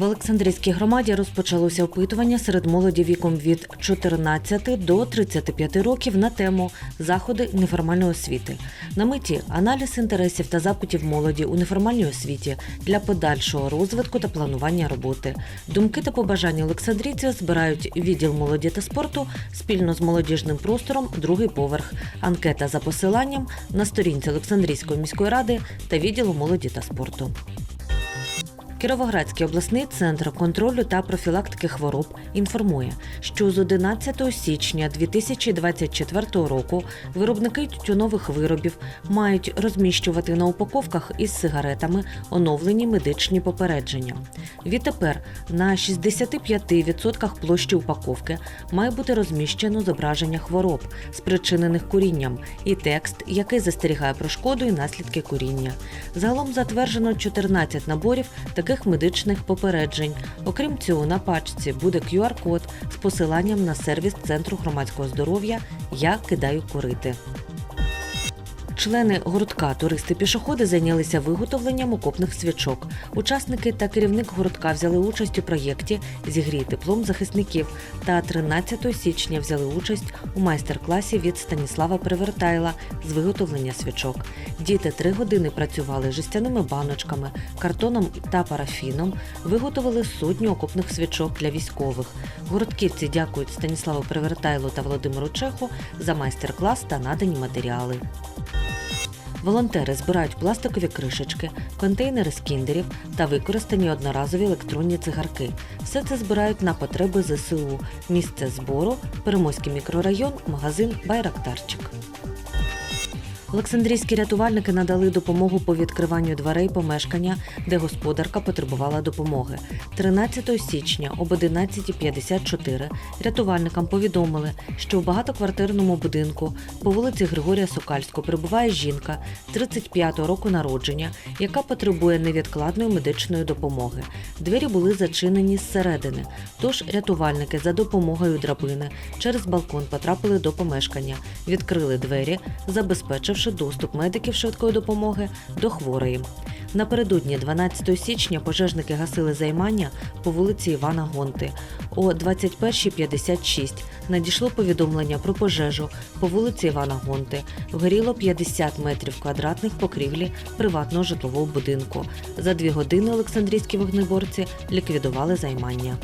Олександрійській громаді розпочалося опитування серед молоді віком від 14 до 35 років на тему заходи неформальної освіти. На меті аналіз інтересів та запитів молоді у неформальній освіті для подальшого розвитку та планування роботи. Думки та побажання олександрійців збирають відділ молоді та спорту спільно з молодіжним простором другий поверх. Анкета за посиланням на сторінці Олександрійської міської ради та відділу молоді та спорту. Кіровоградський обласний центр контролю та профілактики хвороб інформує, що з 11 січня 2024 року виробники тютюнових виробів мають розміщувати на упаковках із сигаретами оновлені медичні попередження. Відтепер на 65% площі упаковки має бути розміщено зображення хвороб, спричинених курінням, і текст, який застерігає про шкоду і наслідки куріння. Загалом затверджено 14 наборів таких медичних попереджень. Окрім цього, на пачці буде QR-код з посиланням на сервіс Центру громадського здоров'я Я кидаю курити. Члени гуртка туристи-пішоходи зайнялися виготовленням окопних свічок. Учасники та керівник гуртка взяли участь у проєкті Зігрій теплом захисників та 13 січня взяли участь у майстер-класі від Станіслава Привертайла з виготовлення свічок. Діти три години працювали жестяними баночками, картоном та парафіном, виготовили сотню окопних свічок для військових. Гуртківці дякують Станіславу Привертайлу та Володимиру Чеху за майстер-клас та надані матеріали. Волонтери збирають пластикові кришечки, контейнери з кіндерів та використані одноразові електронні цигарки. Все це збирають на потреби ЗСУ. Місце збору Перемойський мікрорайон, магазин Байрактарчик. Олександрійські рятувальники надали допомогу по відкриванню дверей помешкання, де господарка потребувала допомоги. 13 січня об 11.54 рятувальникам повідомили, що в багатоквартирному будинку по вулиці Григорія Сокальського прибуває жінка 35-го року народження, яка потребує невідкладної медичної допомоги. Двері були зачинені зсередини, тож рятувальники за допомогою драбини через балкон потрапили до помешкання, відкрили двері, забезпечивши полегшивши доступ медиків швидкої допомоги до хворої. Напередодні 12 січня пожежники гасили займання по вулиці Івана Гонти. О 21.56 надійшло повідомлення про пожежу по вулиці Івана Гонти. Горіло 50 метрів квадратних покрівлі приватного житлового будинку. За дві години Олександрійські вогнеборці ліквідували займання.